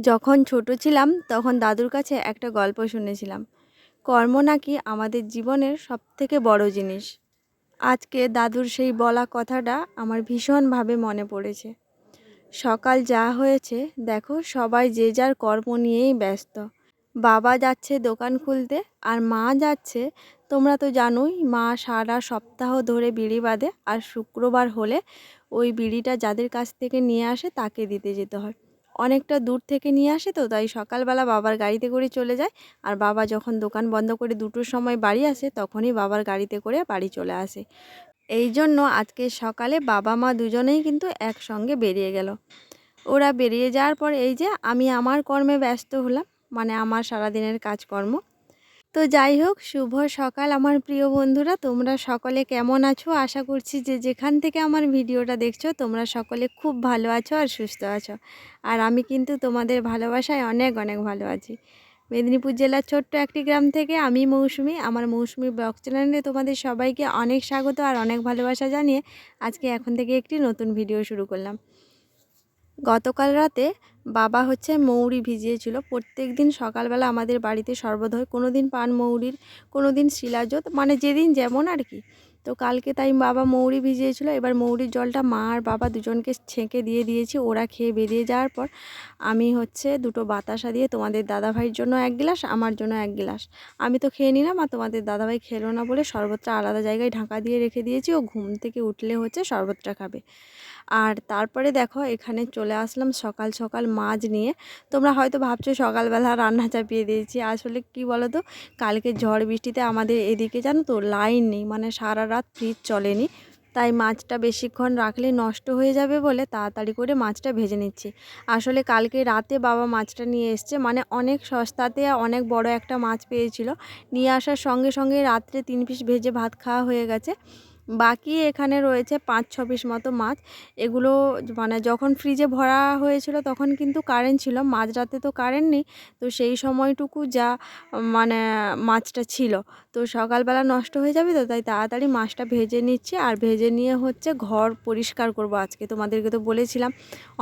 যখন ছোট ছিলাম, তখন দাদুর কাছে একটা গল্প শুনেছিলাম। কর্ম নাকি আমাদের জীবনের সবথেকে বড় জিনিস। আজকে দাদুর সেই বলা কথাটা আমার ভীষণভাবে মনে পড়েছে। সকাল যা হয়েছে, দেখো সবাই যে যার কর্ম নিয়েই ব্যস্ত। বাবা যাচ্ছে দোকান খুলতে আর মা যাচ্ছে, তোমরা তো জানোই, মা সারা সপ্তাহ ধরে বিড়ি বাঁধে আর শুক্রবার হলে ওই বিড়িটা যাদের কাছ থেকে নিয়ে আসে তাকে দিতে যেতে হয়। অনেকটা দূর থেকে নিয়ে আসে তো, তাই সকালবেলা বাবার গাড়িতে করে চলে যায়। আর বাবা যখন দোকান বন্ধ করে দুটোর সময় বাড়ি আসে, তখনই বাবার গাড়িতে করে বাড়ি চলে আসে। এই জন্য আজকে সকালে বাবা মা দুজনেই কিন্তু একসঙ্গে বেরিয়ে গেল। ওরা বেরিয়ে যাওয়ার পর এই যে আমি আমার কর্মে ব্যস্ত হলাম মানে আমার সারাদিনের কাজকর্ম। তো যাই হোক, শুভ সকাল আমার প্রিয় বন্ধুরা। তোমরা সকলে কেমন আছো? আশা করছি যে যেখান থেকে আমার ভিডিওটা দেখছ, তোমরা সকলে খুব ভালো আছো আর সুস্থ আছো। আর আমি কিন্তু তোমাদের ভালোবাসায় অনেক অনেক ভালো আছি। মেদিনীপুর জেলার ছোট্ট একটি গ্রাম থেকে আমি মৌসুমি। আমার মৌসুমি ব্লগ চ্যানেলে তোমাদের সবাইকে অনেক স্বাগত আর অনেক ভালোবাসা জানিয়ে আজকে এখন থেকে একটি নতুন ভিডিও শুরু করলাম। গতকাল রাতে বাবা হচ্ছে মৌরি ভিজিয়েছিল। প্রত্যেক দিন সকালবেলা আমাদের বাড়িতে শরবত হয়। কোনো দিন পান মৌরির কোনো দিন শিলাজোত মানে যেদিন যেমন আর কি। তো কালকে তাই বাবা মৌরি ভিজিয়েছিল, এবার মৌরির জলটা মা আর বাবা দুজনকে ছেঁকে দিয়ে দিয়েছি, ওরা খেয়ে বেরিয়ে যাওয়ার পর আমি হচ্ছে দুটো বাতাসা দিয়ে তোমাদের দাদাভাইয়ের জন্য এক গ্লাস, আমার জন্য এক গ্লাস। আমি তো খেয়ে নিলাম আর তোমাদের দাদাভাই খেলো না বলে শরবতটা আলাদা জায়গায় ঢাকা দিয়ে রেখে দিয়েছি, ও ঘুম থেকে উঠলে হচ্ছে শরবতটা খাবে। আর তারপরে দেখো এখানে চলে আসলাম সকাল সকাল মাছ নিয়ে। তোমরা হয়তো ভাবছ সকালবেলা রান্না চাপিয়ে দিয়েছি, আসলে কি বলো তো কালকে ঝড় বৃষ্টিতে আমাদের এদিকে জানো তো লাইন নেই মানে সারা রাত ফ্রিজ চলেনি। তাই মাছটা বেশিক্ষণ রাখলে নষ্ট হয়ে যাবে বলে তাড়াতাড়ি করে মাছটা ভেজে নিচ্ছি। আসলে কালকে রাতে বাবা মাছটা নিয়ে এসছে। মানে অনেক সস্তাতে অনেক বড় একটা মাছ পেয়েছিল। নিয়ে আসার সঙ্গে সঙ্গে রাত্রে তিন পিস ভেজে ভাত খাওয়া হয়ে গেছে। বাকি এখানে রয়েছে পাঁচ, ছ পিস মতো মাছ। এগুলো মানে যখন ফ্রিজে ভরা হয়েছিল তখন কিন্তু কারেন্ট ছিল মাঝরাতে তো কারেন্ট নেই। তো সেই সময়টুকু যা মানে মাছটা ছিল। তো সকালবেলা নষ্ট হয়ে যাবে তো, তাই তাড়াতাড়ি মাছটা ভেজে নিচ্ছে। আর ভেজে নিয়ে হচ্ছে ঘর পরিষ্কার করব আজকে। তোমাদেরকে তো বলেছিলাম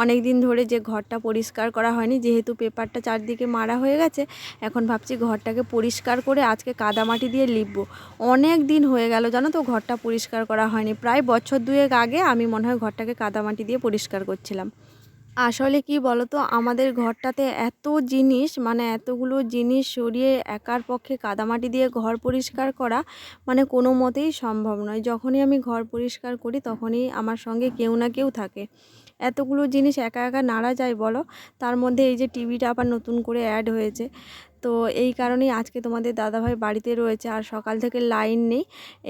অনেক দিন ধরে যে ঘরটা পরিষ্কার করা হয়নি, যেহেতু পেপারটা চারদিকে মারা হয়ে গেছে, এখন ভাবছি ঘরটাকে পরিষ্কার করে আজকে কাদামাটি দিয়ে লিখব অনেক দিন হয়ে গেল, জানো তো, ঘরটা পরিষ্কার পরিষ্কার করা হয়নি। প্রায় বছর দুয়েক আগে আমি মনে হয় ঘরটাকে কাদামাটি দিয়ে পরিষ্কার করছিলাম। আসলে কি বলতো, আমাদের ঘরটাতে এত জিনিস মানে এতগুলো জিনিস সরিয়ে একার পক্ষে কাদামাটি দিয়ে ঘর পরিষ্কার করা মানে কোনো মতেই সম্ভব নয়। যখনই আমি ঘর পরিষ্কার করি, তখনই আমার সঙ্গে কেউ না কেউ থাকে। এতগুলো জিনিস একা একা নাড়া যায় বলো? তার মধ্যে এই যে টিভিটা আবার নতুন করে অ্যাড হয়েছে। তো এই কারণেই আজকে তোমাদের দাদাভাই বাড়িতে রয়েছে আর সকাল থেকে লাইন নেই।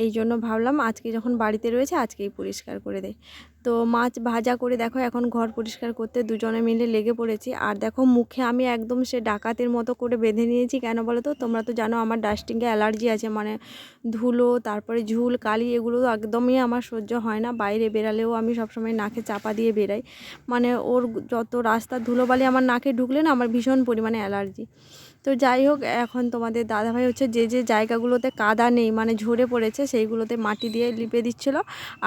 এই জন্য ভাবলাম আজকে যখন বাড়িতে রয়েছে আজকেই পরিষ্কার করে দেয় তো মাছ ভাজা করে দেখো এখন ঘর পরিষ্কার করতে দুজনে মিলে লেগে পড়েছি। আর দেখো মুখে আমি একদম সে ডাকাতের মতো করে বেঁধে নিয়েছি। কেন বলো তো? তোমরা তো জানো আমার ডাস্টিংয়ে অ্যালার্জি আছে। মানে ধুলো, তারপরে ঝুল, কালি এগুলো একদমই আমার সহ্য হয় না। বাইরে বেরালেও আমি সবসময় নাকে চাপা দিয়ে বেরাই। মানে ওর যত রাস্তা ধুলোবালি আমার নাকে ঢুকলে না আমার ভীষণ পরিমাণে অ্যালার্জি। তো যাই হোক, এখন তোমাদের দাদাভাই হচ্ছে যে যে জায়গাগুলোতে কাদা নেই মানে ঝরে পড়েছে, সেইগুলোতে মাটি দিয়ে লিপে দিচ্ছিল।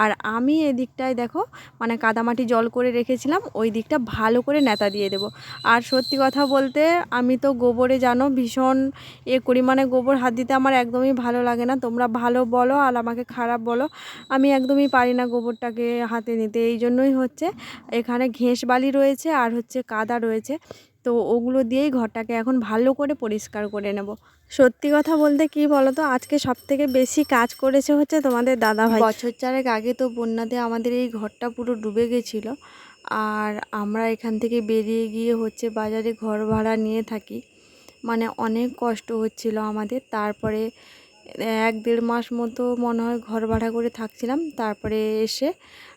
আর আমি এদিকটায় দেখো মানে কাদামাটি জল করে রেখেছিলাম, ওই দিকটা ভালো করে নেতা দিয়ে দেব। আর সত্যি কথা বলতে, আমি তো গোবরে জানো, ভীষণ এ করি মানে গোবর হাত দিতে আমার একদমই ভালো লাগে না। তোমরা ভালো বলো আর আমাকে খারাপ বলো, আমি একদমই পারি না গোবরটাকে হাতে নিতে। এই জন্যই হচ্ছে, এখানে ঘেঁস বালি রয়েছে আর হচ্ছে কাদা রয়েছে। তো ওগুলো দিয়েই ঘরটাকে এখন ভালো করে পরিষ্কার করে নেব। সত্যি কথা বলতে কি বলতো, আজকে সব থেকে বেশি কাজ করেছে হচ্ছে তোমাদের দাদা ভাই। বছর চারেক আগে তো বন্যাতে আমাদের এই ঘরটা পুরো ডুবে গেছিল। আর আমরা এখান থেকে বেরিয়ে গিয়ে হচ্ছে বাজারে ঘর ভাড়া নিয়ে থাকি। মানে অনেক কষ্ট হচ্ছিল আমাদের। তারপরে এক দেড় মাস মতো মনে হয় ঘর ভাড়া করে থাকছিলাম। তারপরে এসে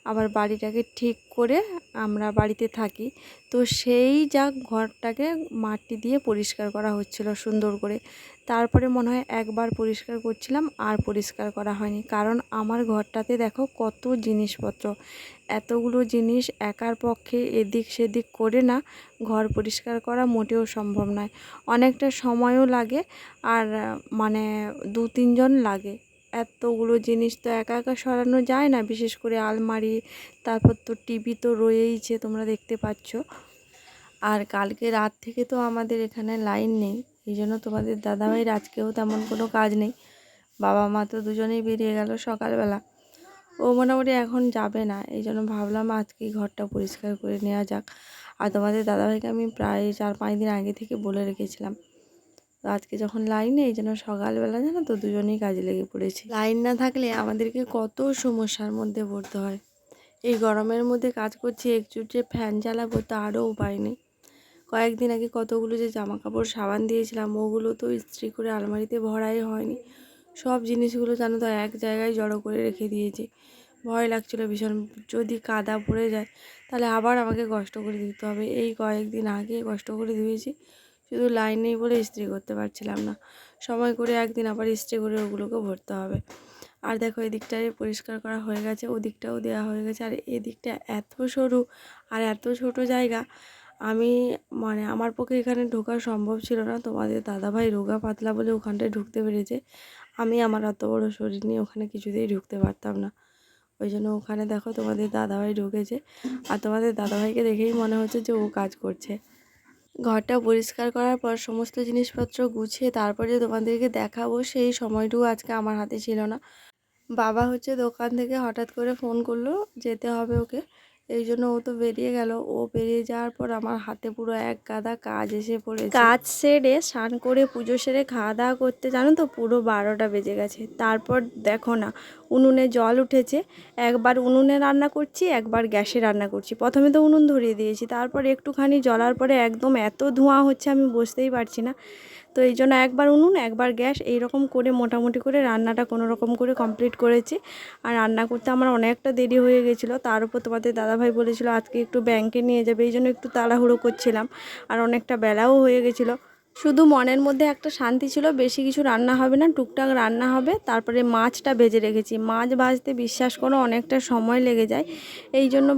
আবার বাড়িটাকে ঠিক করে আমরা বাড়িতে থাকি। তো সেই যা ঘরটাকে মাটি দিয়ে পরিষ্কার করা হচ্ছিল সুন্দর করে। তারপরে মনে হয় একবার পরিষ্কার করছিলাম, আর পরিষ্কার করা হয়নি। কারণ আমার ঘরটাতে দেখো কত জিনিসপত্র। এতগুলো জিনিস একার পক্ষে এদিক সেদিক করে না ঘর পরিষ্কার করা মোটেও সম্ভব নয়। অনেকটা সময়ও লাগে, আর মানে দু তিনজন লাগে। এতগুলো জিনিস তো একা একা সরানো যায় না, বিশেষ করে আলমারি, তারপর তো টিভি তো রয়েইছে, তোমরা দেখতে পাচ্ছ। আর কালকে রাত থেকে তো আমাদের এখানে লাইন নেই, এই জন্য তোমাদের দাদাভাইয়ের আজকেও তেমন কোনো কাজ নেই। বাবা মা তো দুজনেই বেরিয়ে গেল সকালবেলা। ও মোটামুটি এখন যাবে না, এই জন্য ভাবলাম আজকেই ঘরটা পরিষ্কার করে নেওয়া যাক। আর তোমাদের দাদাভাইকে আমি প্রায় চার পাঁচ দিন আগে থেকে বলে রেখেছিলাম। তো আজকে যখন লাইন, এই জন্য সকালবেলা জানো তো দুজনেই কাজে লেগে পড়েছি। লাইন না থাকলে আমাদেরকে কত সমস্যার মধ্যে পড়তে হয়। এই গরমের মধ্যে কাজ করছি, একটু যে ফ্যান চালাবো তারও উপায় নেই। কয়েকদিন আগে কতগুলো যে জামা কাপড় সাবান দিয়েছিলাম, ওগুলো তো ইস্ত্রি করে আলমারিতে ভরাই হয়নি। সব জিনিসগুলো জানো তো এক জায়গায় জড়ো করে রেখে দিয়েছি। ভয় লাগছিল ভীষণ। যদি কাদা পড়ে যায়, তাহলে আবার আমাকে কষ্ট করে দিতে হবে। এই কয়েকদিন আগে কষ্ট করে ধুয়েছি শুধু লাইন নেই বলে ইস্ত্রি করতে পারছিলাম না। সময় করে একদিন আবার ইস্ত্রি করে ওগুলোকে ভরতে হবে। আর দেখো এদিকটায় পরিষ্কার করা হয়ে গেছে ওদিকটাও দেওয়া হয়ে গেছে। আর এদিকটা এত সরু আর এত ছোট জায়গা, আমি মানে আমার পক্ষে এখানে ঢোকা সম্ভব ছিল না। তোমাদের দাদাভাই রোগা পাতলা বলে ওখানটায় ঢুকতে পেরেছে। আমি আমার অত বড় শরীর নিয়ে ওখানে কিছুতেই ঢুকতে পারতাম না। ওই জন্য ওখানে দেখো তোমাদের দাদাভাই ঢুকেছে। আর তোমাদের দাদাভাইকে দেখেই মনে হচ্ছে যে ও কাজ করছে। ঘরটা পরিষ্কার করার পর সমস্ত জিনিসপত্র গুছিয়ে তারপরে তোমাদেরকে দেখাবো, সেই সময়টুকু আজকে আমার হাতে ছিল না। বাবা হচ্ছে দোকান থেকে হঠাৎ করে ফোন করল, যেতে হবে ওকে। এই জন্য ও তো বেরিয়ে গেল। ও বেরিয়ে যাওয়ার পর আমার হাতে পুরো এক গাদা কাজ এসে পড়ে কাজ সেরে স্নান করে পুজো সেরে খাওয়া দাওয়া করতে, জানো তো, পুরো বারোটা বেজে গেছে। তারপর দেখো না, উনুনে জল উঠেছে। একবার উনুনে রান্না করছি, একবার গ্যাসে রান্না করছি। প্রথমে তো উনুন ধরিয়ে দিয়েছি, তারপর একটুখানি জলার পরে একদম এত ধোঁয়া হচ্ছে আমি বুঝতেই পারছি না। তো এই জন্য একবার উনুন, একবার গ্যাস এই রকম করে মোটামুটি করে রান্নাটা কোনো রকম করে কমপ্লিট করেছি। আর রান্না করতে আমার অনেকটা দেরি হয়ে গেছিল। তার উপর তোমাদের দাদাভাই বলেছিল, আজকে একটু ব্যাংকে নিয়ে যাবে। এই জন্য একটু তাড়াহুড়ো করছিলাম। আর অনেকটা বেলাও হয়ে গেছিল। শুধু মনের মধ্যে একটা শান্তি ছিল, বেশি কিছু রান্না হবে না, টুকটাক রান্না হবে। তারপরে মাছটা ভেজে রেখেছি। মাছ ভাজতে বিশ্বাস করো, অনেকটা সময় লেগে যায়। এই জন্য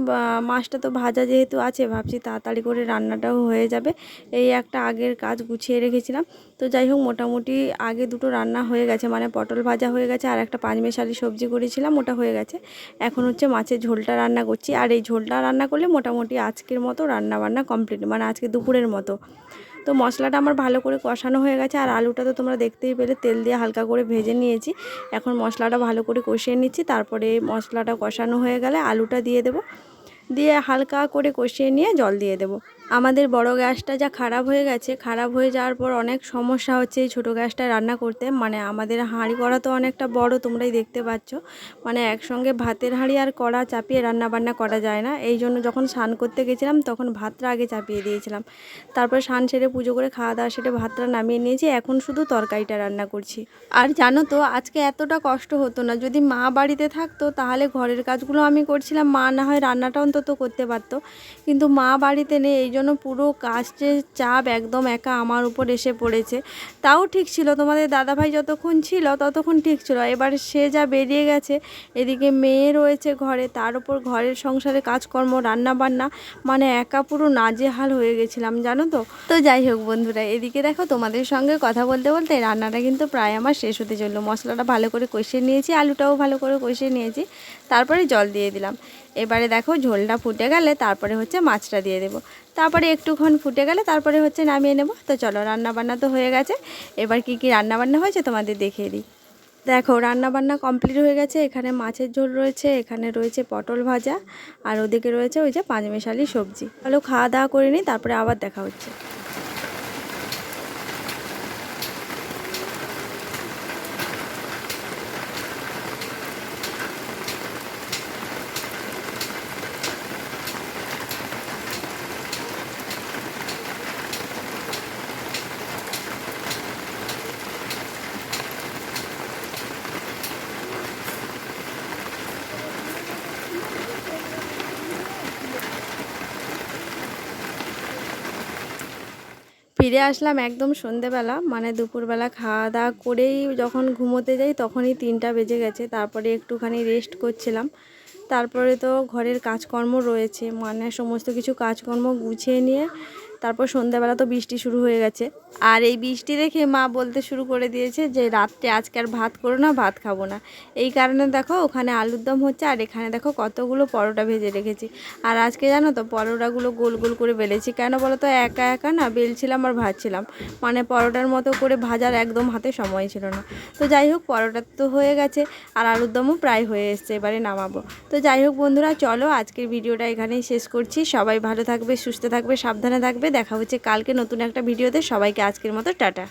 মাছটা তো ভাজা যেহেতু আছে, ভাবছি তাড়াতাড়ি করে রান্নাটাও হয়ে যাবে। এই একটা আগের কাজ গুছিয়ে রেখেছিলাম। তো যাই হোক, মোটামুটি আগে দুটো রান্না হয়ে গেছে। মানে পটল ভাজা হয়ে গেছে, আর একটা পাঁচমেশালি সবজি করেছিলাম, ওটা হয়ে গেছে। এখন হচ্ছে মাছের ঝোলটা রান্না করছি। আর এই ঝোলটা রান্না করলে মোটামুটি আজকের মতো রান্না বান্না কমপ্লিট মানে আজকে দুপুরের মতো। তো মশলাটা আমার ভালো করে কষানো হয়ে গেছে আর আলুটা তো তোমরা দেখতেই পেলে, তেল দিয়ে হালকা করে ভেজে নিয়েছি। এখন মশলাটা ভালো করে কষিয়ে নিচ্ছি, তারপরে মশলাটা কষানো হয়ে গেলে আলুটা দিয়ে দেবো। দিয়ে হালকা করে কষিয়ে নিয়ে জল দিয়ে দেবো। আমাদের বড় গ্যাসটা যা খারাপ হয়ে গেছে, খারাপ হয়ে যাওয়ার পর অনেক সমস্যা হচ্ছে এই ছোটো গ্যাসটা রান্না করতে। মানে আমাদের হাঁড়ি করা তো অনেকটা বড়, তোমরাই দেখতে পাচ্ছ। মানে একসঙ্গে ভাতের হাঁড়ি আর কড়া চাপিয়ে রান্না বান্না করা যায় না। এই জন্য যখন স্নান করতে গেছিলাম, তখন ভাতটা আগে চাপিয়ে দিয়েছিলাম। তারপর স্নান সেরে পুজো করে খাওয়া দাওয়া সেটা ভাতটা নামিয়ে নিয়েছি। এখন শুধু তরকারিটা রান্না করছি। আর জানো তো, আজকে এতটা কষ্ট হতো না। যদি মা বাড়িতে থাকতো, তাহলে ঘরের কাজগুলো আমি করছিলাম। মা না হয় রান্নাটা অন্তত করতে পারতো। কিন্তু মা বাড়িতে নেই, এই জন্য পুরো কাজের চাপ একদম একা আমার উপর এসে পড়েছে। তাও ঠিক ছিল, তোমাদের দাদাভাই যতক্ষণ ছিল ততক্ষণ ঠিক ছিল। এবার সে যা বেরিয়ে গেছে, এদিকে মেয়ে রয়েছে ঘরে, তার উপর ঘরের সংসারে কাজকর্ম রান্না বান্না মানে একা পুরো নাজেহাল হয়ে গেছিলাম, জানো তো? তো যাই হোক বন্ধুরা, এদিকে দেখো তোমাদের সঙ্গে কথা বলতে বলতে রান্নাটা কিন্তু প্রায় আমার শেষ হতে চলল। মশলাটা ভালো করে কষিয়ে নিয়েছি, আলুটাও ভালো করে কষিয়ে নিয়েছি, তারপরে জল দিয়ে দিলাম। এবারে দেখো ঝোলটা ফুটে গেলে তারপরে হচ্ছে মাছটা দিয়ে দেবো। তারপরে একটুক্ষণ ফুটে গেলে তারপরে হচ্ছে নামিয়ে নেব। তো চলো রান্না বান্না তো হয়ে গেছে। এবার কি কি রান্নাবান্না হয়েছে তোমাদের দেখিয়ে দিই। দেখো, রান্নাবান্না কমপ্লিট হয়ে গেছে। এখানে মাছের ঝোল রয়েছে, এখানে রয়েছে পটল ভাজা, আর ওদিকে রয়েছে ওই যে পাঁচমেশালি সবজি। চলো, খাওয়া দাওয়া করে নিই, তারপরে আবার দেখা হচ্ছে। ফিরে আসলাম একদম সন্ধেবেলা মানে দুপুরবেলা খাওয়া দাওয়া করেই যখন ঘুমোতে যাই তখনই তিনটা বেজে গেছে, তারপরে একটুখানি রেস্ট করছিলাম। তারপরে তো ঘরের কাজকর্ম রয়েছে মানে সমস্ত কিছু কাজকর্ম গুছিয়ে নিয়ে তারপর সন্ধ্যাবেলা তো বৃষ্টি শুরু হয়ে গেছে। আর এই বৃষ্টি দেখে মা বলতে শুরু করে দিয়েছে যে, রাত্রে আজকে আর ভাত করো না, ভাত খাব না। এই কারণে দেখো, ওখানে আলুর দম হচ্ছে, আর এখানে দেখো কতগুলো পরোটা ভেজে রেখেছি। আর আজকে জানো তো, পরোটাগুলো গোল গোল করে বেলেছি। কেন বলো তো, একা একা না বেলছিলাম আর ভাজছিলাম। মানে পরোটার মতো করে ভাজার একদম হাতে সময় ছিল না। তো যাই হোক, পরোটা তো হয়ে গেছে, আর আলুর দমও প্রায় হয়ে এসছে, এবারে নামাবো। তো যাই হোক বন্ধুরা, চলো আজকের ভিডিওটা এখানেই শেষ করছি। সবাই ভালো থাকবে, সুস্থ থাকবে, সাবধানে থাকবে। দেখা হচ্ছে কালকে নতুন একটা ভিডিওতে। সবাইকে আজকের মতো টাটা।